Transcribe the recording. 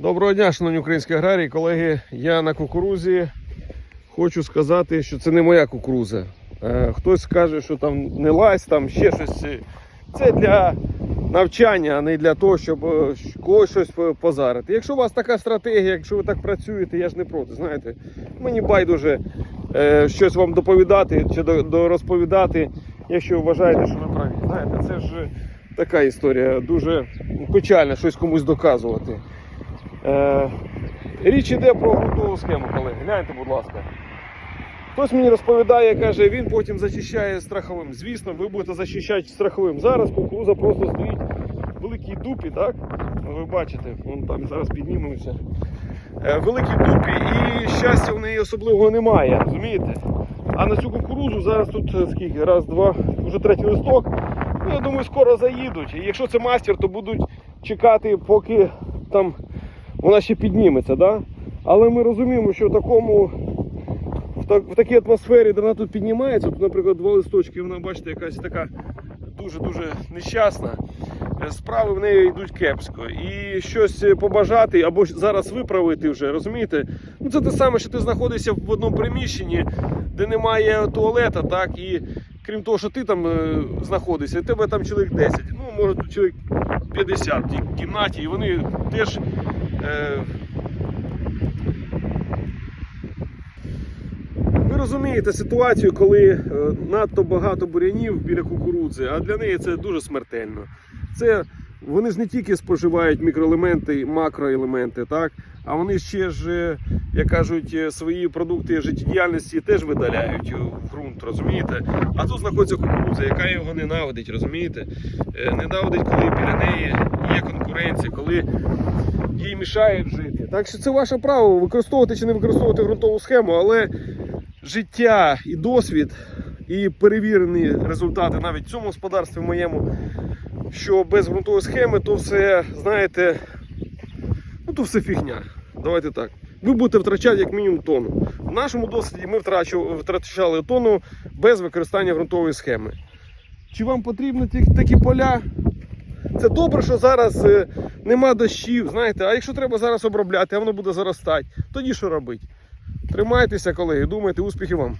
Доброго дня, шановні українські аграрії, колеги. Я на кукурузі. Хочу сказати, що це не моя кукуруза. Е, Хтось скаже, що там не лазь, там ще щось. Це для навчання, а не для того, щоб е, когось щось позарити. Якщо у вас така стратегія, якщо ви так працюєте, я ж не проти. Знаєте, мені байдуже е, щось вам доповідати чи розповідати, якщо ви вважаєте, що ви праві. Знаєте, це ж така історія, дуже печальна щось комусь доказувати. Е, річ іде про грунтову схему, колеги. Гляньте, будь ласка. Хтось мені розповідає, каже, він потім зачищає страховим. Звісно, ви будете захищати страховим. Зараз кукуруза просто стоїть в великій дупі, так? Ви бачите, вон там зараз піднімемося. Е, великій дупі і щастя в неї особливого немає, розумієте? А на цю кукурузу зараз тут е, скільки? Раз, два, вже третій листок. Ну, я думаю, скоро заїдуть. І якщо це мастер, то будуть чекати, поки там вона ще підніметься. Да? Але ми розуміємо, що в такому в, так, в такій атмосфері, де вона тут піднімається, тут, наприклад, два листочки, вона, бачите, якась така дуже-дуже нещасна. Е, Справи в неї йдуть кепсько. І щось побажати або зараз виправити вже, розумієте? Ну це те саме, що ти знаходишся в одному приміщенні, де немає туалета, так, і крім того, що ти там е, знаходишся, і тебе там чоловік 10, ну, може тут чоловік 50 в кімнаті, і вони теж. Е, Ви розумієте ситуацію, коли е, надто багато бурянів біля кукурудзи, а для неї це дуже смертельно. Це вони ж не тільки споживають мікроелементи, макроелементи, так, а вони ще ж, е, як кажуть, свої продукти життєдіяльності теж видаляють в ґрунт, розумієте? А тут знаходиться кукурудза, яка його ненавидить, розумієте? Ненавидить, коли біля неї є конкуренція, коли їй мішають жити. Так що це ваше право використовувати чи не використовувати ґрунтову схему, але життя і досвід, і перевірені результати навіть в цьому господарстві моєму, що без ґрунтової схеми, то все, знаєте, ну то все фігня. Давайте так. Ви будете втрачати як мінімум тонну. В нашому досвіді ми втрачали тонну без використання ґрунтової схеми. Чи вам потрібні такі поля? Це добре, що зараз е, нема дощів, знаєте, а якщо треба зараз обробляти, а воно буде заростати, тоді що робити? Тримайтеся, колеги, думайте, успіхів вам!